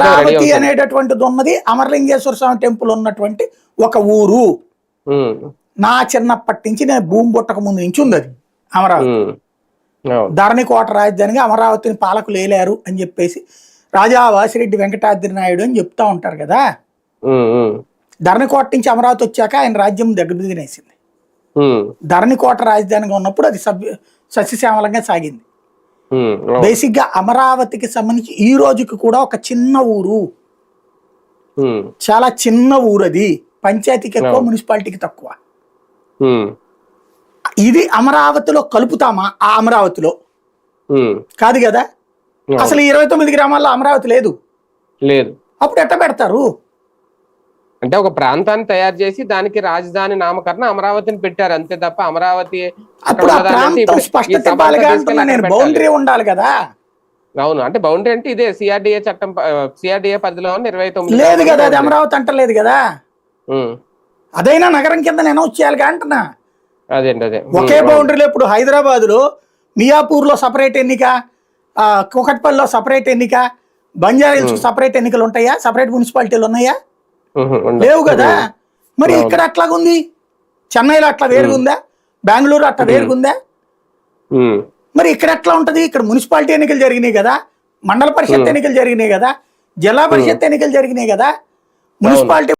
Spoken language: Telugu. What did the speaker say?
అమరావతి అనేటటువంటిది ఉన్నది అమరలింగేశ్వర స్వామి టెంపుల్ ఉన్నటువంటి ఒక ఊరు. నా చిన్నప్పటి నుంచి నేను భూమి పుట్టక ముందు నుంచి ఉంది అది అమరావతి. ఉమ్. అవును. ధరణి కోట రాజధానిగా అమరావతిని పాలకులు వేలారు అని చెప్పేసి రాజా వాసిరెడ్డి వెంకటాద్రి నాయుడు అని చెప్తా ఉంటారు కదా. ధరణికోట నుంచి అమరావతి వచ్చాక ఆయన రాజ్యం దగ్గరదినేసింది ఉమ్, ధరణికోట రాజధానిగా ఉన్నప్పుడు అది సభ్య సస్యశ్యామలంగా సాగింది. బేసిక్గా అమరావతికి సంబంధించి ఈ రోజుకి కూడా ఒక చిన్న ఊరు. చాలా చిన్న ఊరు అది పంచాయతీకి ఎక్కువ. మున్సిపాలిటీకి తక్కువ. ఇది అమరావతిలో కలుపుతామా? ఆ అమరావతిలో. కాదు కదా. అసలు ఇరవై తొమ్మిది గ్రామాల్లో అమరావతి లేదు. లేదు. అప్పుడు ఎట్ట పెడతారు? అంటే ఒక ప్రాంతాన్ని తయారు చేసి దానికి రాజధాని నామకరణ అమరావతిని పెట్టారు. అంతే తప్ప అమరావతి బౌండరీ. ఉండాలి కదా. అవును అంటే బౌండరీ అంటే ఇదే సిఆర్డిఏ చట్టం సిఆర్డిఏ పరిధిలో ఇరవై తొమ్మిది లేదు కదా అది. అమరావతి అంటలేదు కదా. అదైనా నగరం కింద నేను చేయాలిగా అంటున్నా. అదే. ఉమ్, ఒకే. బౌండరీలో ఇప్పుడు హైదరాబాద్లో మియాపూర్లో సపరేట్ ఎన్నిక ఆ, కుకట్పల్లిలో సపరేట్ ఎన్నిక బంజారాహిల్స్ సపరేట్ ఎన్నికలు ఉంటాయా? సపరేట్ మున్సిపాలిటీలు ఉన్నాయా. లేవు కదా? మరి. ఇక్కడ అట్లాగుంది? చెన్నైలో అట్లా వేరుగుందా? బెంగళూరు అట్లా వేరుగుందా? మరి ఇక్కడ ఎట్లా ఉంటది? ఇక్కడ మున్సిపాలిటీ ఎన్నికలు జరిగినాయి కదా? మండల పరిషత్ ఎన్నికలు జరిగినాయి కదా? జిల్లా పరిషత్ ఎన్నికలు జరిగినాయి కదా? మున్సిపాలిటీ